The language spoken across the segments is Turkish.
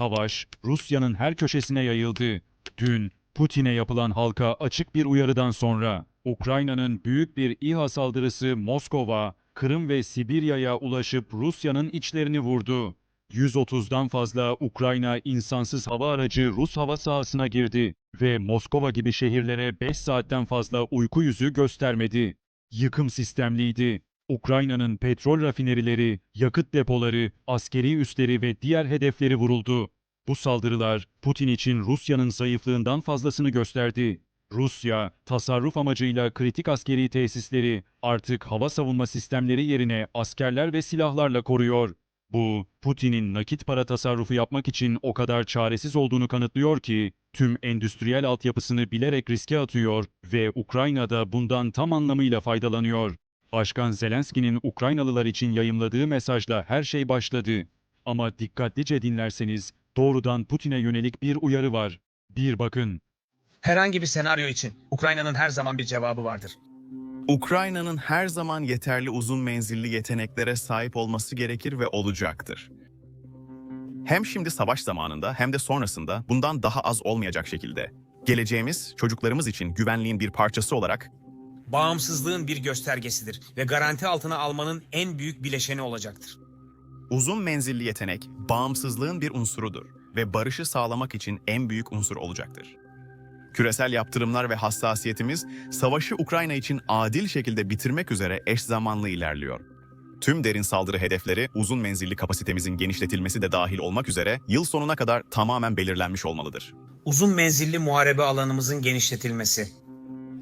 Savaş, Rusya'nın her köşesine yayıldı. Dün, Putin'e yapılan halka açık bir uyarıdan sonra, Ukrayna'nın büyük bir İHA saldırısı Moskova, Kırım ve Sibirya'ya ulaşıp Rusya'nın içlerini vurdu. 130'dan fazla Ukrayna insansız hava aracı Rus hava sahasına girdi ve Moskova gibi şehirlere 5 saatten fazla uyku yüzü göstermedi. Yıkım sistemliydi. Ukrayna'nın petrol rafinerileri, yakıt depoları, askeri üsleri ve diğer hedefleri vuruldu. Bu saldırılar Putin için Rusya'nın zayıflığından fazlasını gösterdi. Rusya, tasarruf amacıyla kritik askeri tesisleri artık hava savunma sistemleri yerine askerler ve silahlarla koruyor. Bu, Putin'in nakit para tasarrufu yapmak için o kadar çaresiz olduğunu kanıtlıyor ki, tüm endüstriyel altyapısını bilerek riske atıyor ve Ukrayna'da bundan tam anlamıyla faydalanıyor. Başkan Zelenski'nin Ukraynalılar için yayımladığı mesajla her şey başladı. Ama dikkatlice dinlerseniz doğrudan Putin'e yönelik bir uyarı var. Bir bakın. Herhangi bir senaryo için Ukrayna'nın her zaman bir cevabı vardır. Ukrayna'nın her zaman yeterli uzun menzilli yeteneklere sahip olması gerekir ve olacaktır. Hem şimdi savaş zamanında hem de sonrasında bundan daha az olmayacak şekilde. Geleceğimiz, çocuklarımız için güvenliğin bir parçası olarak Bağımsızlığın bir göstergesidir ve garanti altına almanın en büyük bileşeni olacaktır. uzun menzilli yetenek bağımsızlığın bir unsurudur ve barışı sağlamak için en büyük unsur olacaktır. Küresel yaptırımlar ve hassasiyetimiz savaşı Ukrayna için adil şekilde bitirmek üzere eş zamanlı ilerliyor. Tüm derin saldırı hedefleri uzun menzilli kapasitemizin genişletilmesi de dahil olmak üzere yıl sonuna kadar tamamen belirlenmiş olmalıdır. Uzun menzilli muharebe alanımızın genişletilmesi,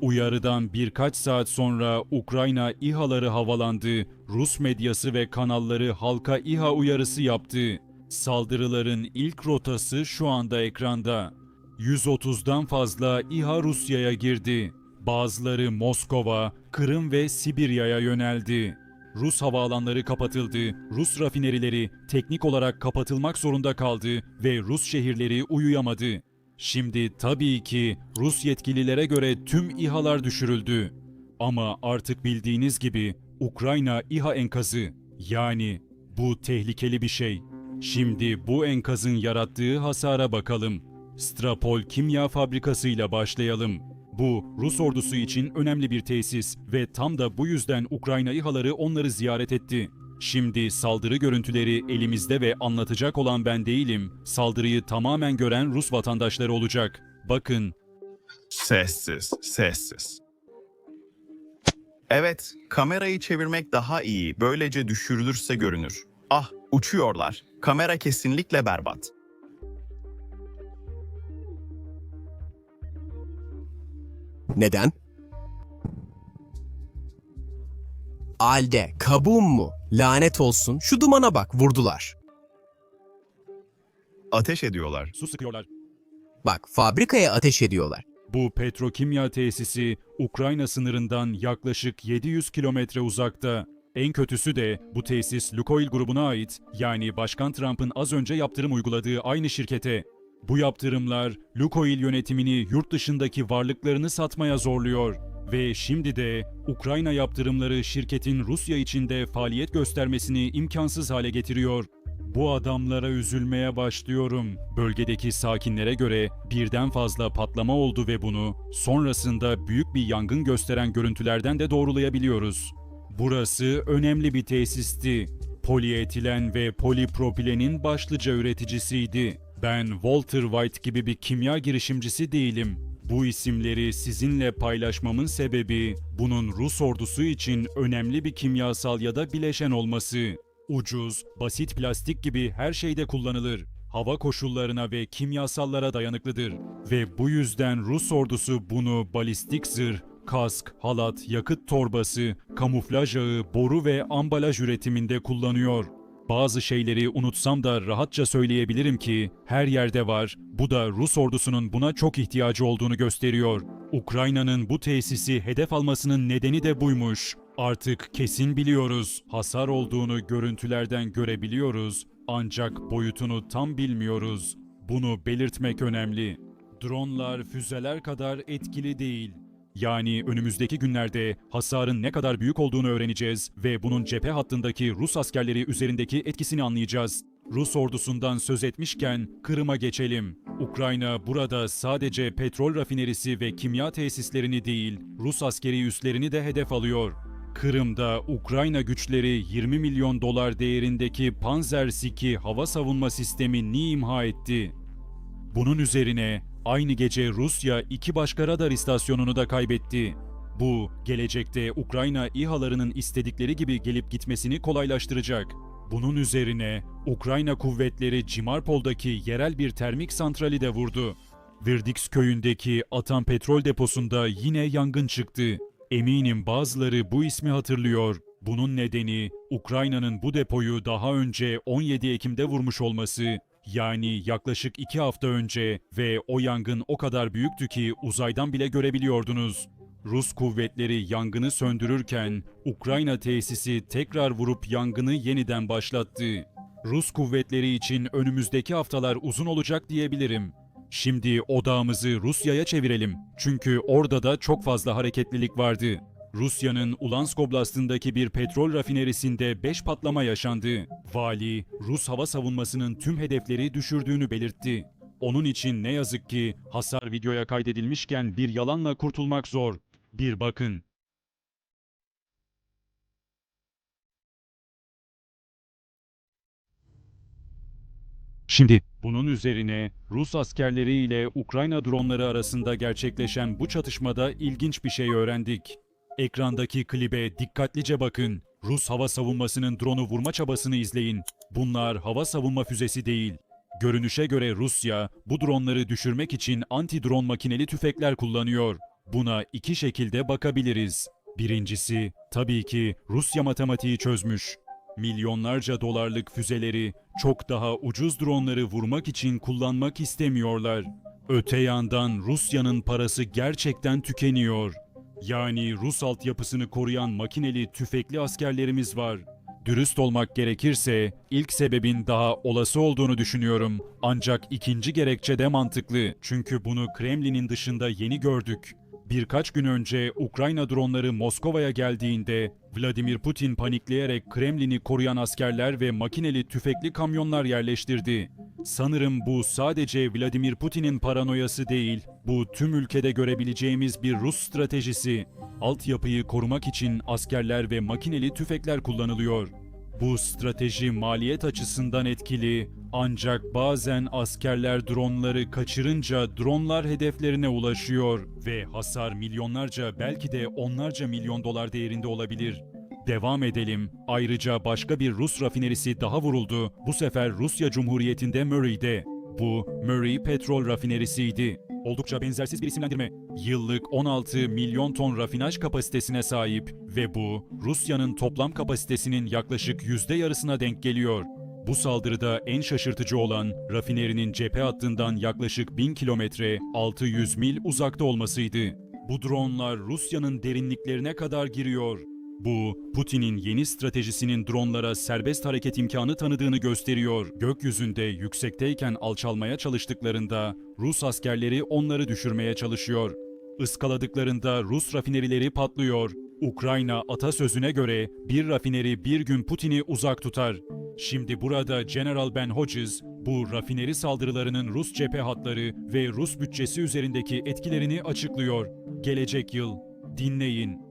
Uyarıdan birkaç saat sonra Ukrayna İHA'ları havalandı. Rus medyası ve kanalları halka İHA uyarısı yaptı. Saldırıların ilk rotası şu anda ekranda. 130'dan fazla İHA Rusya'ya girdi. Bazıları Moskova, Kırım ve Sibirya'ya yöneldi. Rus havaalanları kapatıldı, Rus rafinerileri teknik olarak kapatılmak zorunda kaldı ve Rus şehirleri uyuyamadı. Şimdi tabii ki Rus yetkililere göre tüm İHA'lar düşürüldü. Ama artık bildiğiniz gibi Ukrayna İHA enkazı. Yani bu tehlikeli bir şey. Şimdi bu enkazın yarattığı hasara bakalım. Strapol Kimya Fabrikası ile başlayalım. Bu Rus ordusu için önemli bir tesis ve tam da bu yüzden Ukrayna İHA'ları onları ziyaret etti. Şimdi saldırı görüntüleri elimizde ve anlatacak olan ben değilim. Saldırıyı tamamen gören Rus vatandaşları olacak. Bakın, Sessiz, sessiz. Evet, kamerayı çevirmek daha iyi. Böylece düşürülürse görünür. Ah, uçuyorlar. Kamera kesinlikle berbat. Neden? Alde, kabuğum mu? Lanet olsun. Şu dumana bak, vurdular. Ateş ediyorlar. su sıkıyorlar. Bak, fabrikaya ateş ediyorlar. Bu petrokimya tesisi Ukrayna sınırından yaklaşık 700 kilometre uzakta. En kötüsü de bu tesis Lukoil grubuna ait yani Başkan Trump'ın az önce yaptırım uyguladığı aynı şirkete. Bu yaptırımlar Lukoil yönetimini yurt dışındaki varlıklarını satmaya zorluyor. Ve şimdi de Ukrayna yaptırımları şirketin Rusya içinde faaliyet göstermesini imkansız hale getiriyor. Bu adamlara üzülmeye başlıyorum. Bölgedeki sakinlere göre birden fazla patlama oldu ve bunu sonrasında büyük bir yangın gösteren görüntülerden de doğrulayabiliyoruz. Burası önemli bir tesisti. Polietilen ve polipropilenin başlıca üreticisiydi. Ben Walter White gibi bir kimya girişimcisi değilim. Bu isimleri sizinle paylaşmamın sebebi bunun Rus ordusu için önemli bir kimyasal ya da bileşen olması. Ucuz, basit plastik gibi her şeyde kullanılır. Hava koşullarına ve kimyasallara dayanıklıdır. Ve bu yüzden Rus ordusu bunu balistik zırh, kask, halat, yakıt torbası, kamuflaj ağı, boru ve ambalaj üretiminde kullanıyor. Bazı şeyleri unutsam da rahatça söyleyebilirim ki her yerde var. Bu da Rus ordusunun buna çok ihtiyacı olduğunu gösteriyor. Ukrayna'nın bu tesisi hedef almasının nedeni de buymuş. Artık kesin biliyoruz. Hasar olduğunu görüntülerden görebiliyoruz. Ancak boyutunu tam bilmiyoruz. Bunu belirtmek önemli. Dronlar füzeler kadar etkili değil. Yani önümüzdeki günlerde hasarın ne kadar büyük olduğunu öğreneceğiz ve bunun cephe hattındaki Rus askerleri üzerindeki etkisini anlayacağız. Rus ordusundan söz etmişken Kırım'a geçelim. Ukrayna burada sadece petrol rafinerisi ve kimya tesislerini değil, Rus askeri üslerini de hedef alıyor. Kırım'da Ukrayna güçleri 20 milyon dolar değerindeki Panzer-2 hava savunma sistemini imha etti. Bunun üzerine aynı gece Rusya iki başka radar istasyonunu da kaybetti. Bu, gelecekte Ukrayna İHA'larının istedikleri gibi gelip gitmesini kolaylaştıracak. Bunun üzerine Ukrayna kuvvetleri Cimarpol'daki yerel bir termik santrali de vurdu. Virdix köyündeki Atan petrol deposunda yine yangın çıktı. Eminim bazıları bu ismi hatırlıyor. Bunun nedeni Ukrayna'nın bu depoyu daha önce 17 Ekim'de vurmuş olması. Yani yaklaşık 2 hafta önce ve o yangın o kadar büyüktü ki uzaydan bile görebiliyordunuz. Rus kuvvetleri yangını söndürürken Ukrayna tesisi tekrar vurup yangını yeniden başlattı. Rus kuvvetleri için önümüzdeki haftalar uzun olacak diyebilirim. Şimdi odağımızı Rusya'ya çevirelim. Çünkü orada da çok fazla hareketlilik vardı. Rusya'nın Ulansk Oblast'ındaki bir petrol rafinerisinde 5 patlama yaşandı. Vali, Rus hava savunmasının tüm hedefleri düşürdüğünü belirtti. Onun için ne yazık ki hasar videoya kaydedilmişken bir yalanla kurtulmak zor. Bir bakın. Şimdi bunun üzerine Rus askerleri ile Ukrayna dronları arasında gerçekleşen bu çatışmada ilginç bir şey öğrendik. Ekrandaki klibe dikkatlice bakın. Rus hava savunmasının dronu vurma çabasını izleyin. Bunlar hava savunma füzesi değil. Görünüşe göre Rusya bu dronları düşürmek için anti-drone makineli tüfekler kullanıyor. Buna iki şekilde bakabiliriz. Birincisi, tabii ki Rusya matematiği çözmüş. Milyonlarca dolarlık füzeleri çok daha ucuz dronları vurmak için kullanmak istemiyorlar. Öte yandan Rusya'nın parası gerçekten tükeniyor. Yani Rus altyapısını koruyan makineli tüfekli askerlerimiz var. Dürüst olmak gerekirse ilk sebebin daha olası olduğunu düşünüyorum. Ancak ikinci gerekçe de mantıklı. Çünkü bunu Kremlin'in dışında yeni gördük. Birkaç gün önce Ukrayna dronları Moskova'ya geldiğinde Vladimir Putin panikleyerek Kremlin'i koruyan askerler ve makineli tüfekli kamyonlar yerleştirdi. Sanırım bu sadece Vladimir Putin'in paranoyası değil, bu tüm ülkede görebileceğimiz bir Rus stratejisi. Altyapıyı korumak için askerler ve makineli tüfekler kullanılıyor. Bu strateji maliyet açısından etkili ancak bazen askerler dronları kaçırınca dronlar hedeflerine ulaşıyor ve hasar milyonlarca belki de onlarca milyon dolar değerinde olabilir. Devam edelim. Ayrıca başka bir Rus rafinerisi daha vuruldu. Bu sefer Rusya Cumhuriyeti'nde Murray'de. Bu Murray petrol rafinerisiydi. Oldukça benzersiz bir isimlendirme. Yıllık 16 milyon ton rafinaj kapasitesine sahip ve bu Rusya'nın toplam kapasitesinin yaklaşık yüzde yarısına denk geliyor. Bu saldırıda en şaşırtıcı olan rafinerinin cephe hattından yaklaşık 1000 kilometre 600 mil uzakta olmasıydı. Bu dronlar Rusya'nın derinliklerine kadar giriyor. Bu, Putin'in yeni stratejisinin dronlara serbest hareket imkanı tanıdığını gösteriyor. Gökyüzünde yüksekteyken alçalmaya çalıştıklarında Rus askerleri onları düşürmeye çalışıyor. Iskaladıklarında Rus rafinerileri patlıyor. Ukrayna atasözüne göre bir rafineri bir gün Putin'i uzak tutar. Şimdi burada General Ben Hodges bu rafineri saldırılarının Rus cephe hatları ve Rus bütçesi üzerindeki etkilerini açıklıyor. Gelecek yıl dinleyin.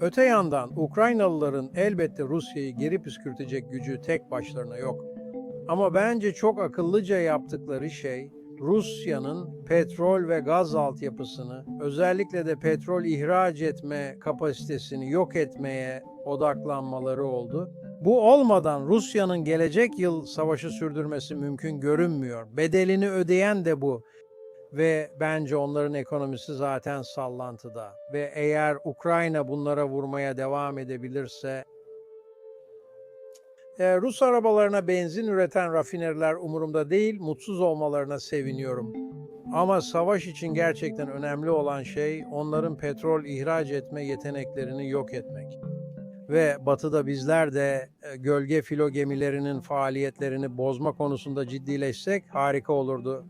Öte yandan Ukraynalıların elbette Rusya'yı geri püskürtecek gücü tek başlarına yok. Ama bence çok akıllıca yaptıkları şey Rusya'nın petrol ve gaz altyapısını, özellikle de petrol ihraç etme kapasitesini yok etmeye odaklanmaları oldu. Bu olmadan Rusya'nın gelecek yıl savaşı sürdürmesi mümkün görünmüyor. Bedelini ödeyen de bu ve bence onların ekonomisi zaten sallantıda. Ve eğer Ukrayna bunlara vurmaya devam edebilirse e, Rus arabalarına benzin üreten rafineriler umurumda değil, mutsuz olmalarına seviniyorum. Ama savaş için gerçekten önemli olan şey onların petrol ihraç etme yeteneklerini yok etmek. Ve batıda bizler de e, gölge filo gemilerinin faaliyetlerini bozma konusunda ciddileşsek harika olurdu.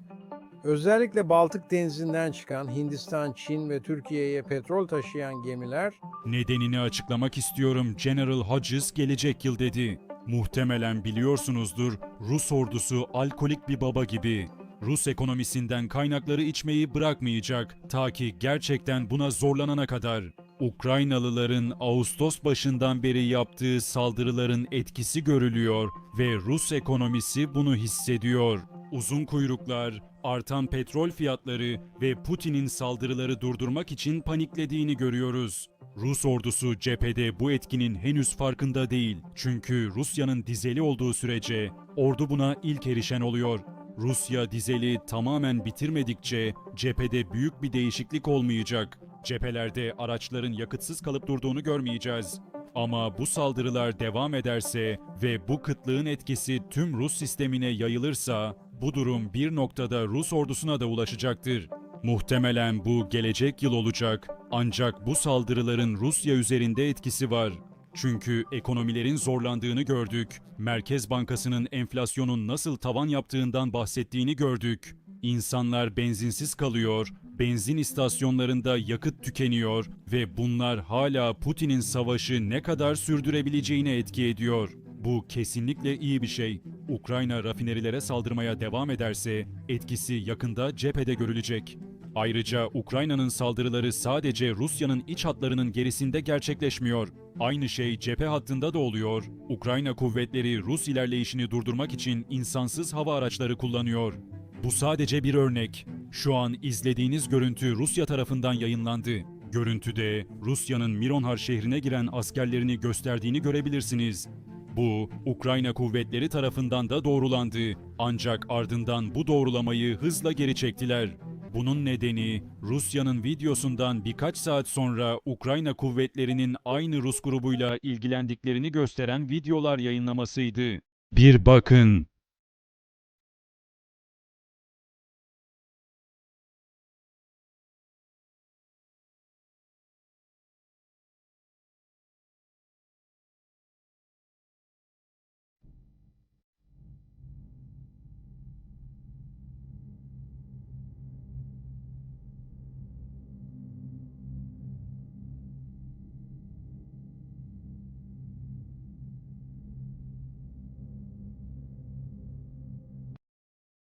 Özellikle Baltık Denizi'nden çıkan Hindistan, Çin ve Türkiye'ye petrol taşıyan gemiler Nedenini açıklamak istiyorum. General Hodges gelecek yıl dedi. Muhtemelen biliyorsunuzdur, Rus ordusu alkolik bir baba gibi. Rus ekonomisinden kaynakları içmeyi bırakmayacak ta ki gerçekten buna zorlanana kadar. Ukraynalıların Ağustos başından beri yaptığı saldırıların etkisi görülüyor ve Rus ekonomisi bunu hissediyor. Uzun kuyruklar, artan petrol fiyatları ve Putin'in saldırıları durdurmak için paniklediğini görüyoruz. Rus ordusu cephede bu etkinin henüz farkında değil. Çünkü Rusya'nın dizeli olduğu sürece ordu buna ilk erişen oluyor. Rusya dizeli tamamen bitirmedikçe cephede büyük bir değişiklik olmayacak. Cephelerde araçların yakıtsız kalıp durduğunu görmeyeceğiz. Ama bu saldırılar devam ederse ve bu kıtlığın etkisi tüm Rus sistemine yayılırsa bu durum bir noktada Rus ordusuna da ulaşacaktır. Muhtemelen bu gelecek yıl olacak ancak bu saldırıların Rusya üzerinde etkisi var. Çünkü ekonomilerin zorlandığını gördük. Merkez Bankası'nın enflasyonun nasıl tavan yaptığından bahsettiğini gördük. İnsanlar benzinsiz kalıyor, benzin istasyonlarında yakıt tükeniyor ve bunlar hala Putin'in savaşı ne kadar sürdürebileceğine etki ediyor. Bu kesinlikle iyi bir şey. Ukrayna rafinerilere saldırmaya devam ederse etkisi yakında cephede görülecek. Ayrıca Ukrayna'nın saldırıları sadece Rusya'nın iç hatlarının gerisinde gerçekleşmiyor. Aynı şey cephe hattında da oluyor. Ukrayna kuvvetleri Rus ilerleyişini durdurmak için insansız hava araçları kullanıyor. Bu sadece bir örnek. Şu an izlediğiniz görüntü Rusya tarafından yayınlandı. Görüntüde Rusya'nın Mironhar şehrine giren askerlerini gösterdiğini görebilirsiniz. Bu, Ukrayna kuvvetleri tarafından da doğrulandı. Ancak ardından bu doğrulamayı hızla geri çektiler. Bunun nedeni Rusya'nın videosundan birkaç saat sonra Ukrayna kuvvetlerinin aynı Rus grubuyla ilgilendiklerini gösteren videolar yayınlamasıydı. Bir bakın.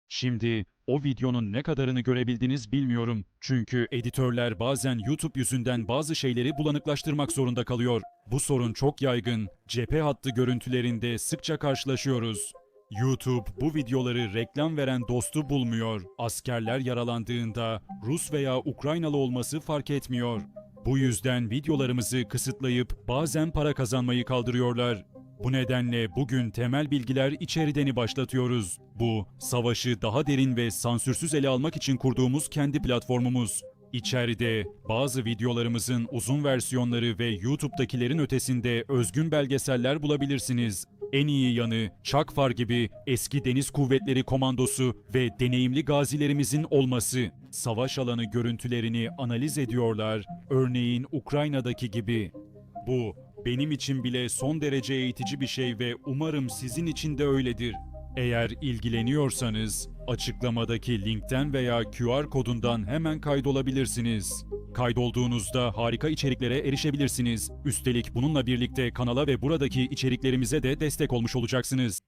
Şimdi o videonun ne kadarını görebildiniz bilmiyorum. Çünkü editörler bazen YouTube yüzünden bazı şeyleri bulanıklaştırmak zorunda kalıyor. Bu sorun çok yaygın. Cephe hattı görüntülerinde sıkça karşılaşıyoruz. YouTube bu videoları reklam veren dostu bulmuyor. Askerler yaralandığında Rus veya Ukraynalı olması fark etmiyor. Bu yüzden videolarımızı kısıtlayıp bazen para kazanmayı kaldırıyorlar. Bu nedenle bugün temel bilgiler içerideni başlatıyoruz. Bu, savaşı daha derin ve sansürsüz ele almak için kurduğumuz kendi platformumuz. İçeride bazı videolarımızın uzun versiyonları ve YouTube'dakilerin ötesinde özgün belgeseller bulabilirsiniz. En iyi yanı Çakfar gibi eski deniz kuvvetleri komandosu ve deneyimli gazilerimizin olması. Savaş alanı görüntülerini analiz ediyorlar. Örneğin Ukrayna'daki gibi. Bu benim için bile son derece eğitici bir şey ve umarım sizin için de öyledir. Eğer ilgileniyorsanız açıklamadaki linkten veya QR kodundan hemen kaydolabilirsiniz. Kaydolduğunuzda harika içeriklere erişebilirsiniz. Üstelik bununla birlikte kanala ve buradaki içeriklerimize de destek olmuş olacaksınız.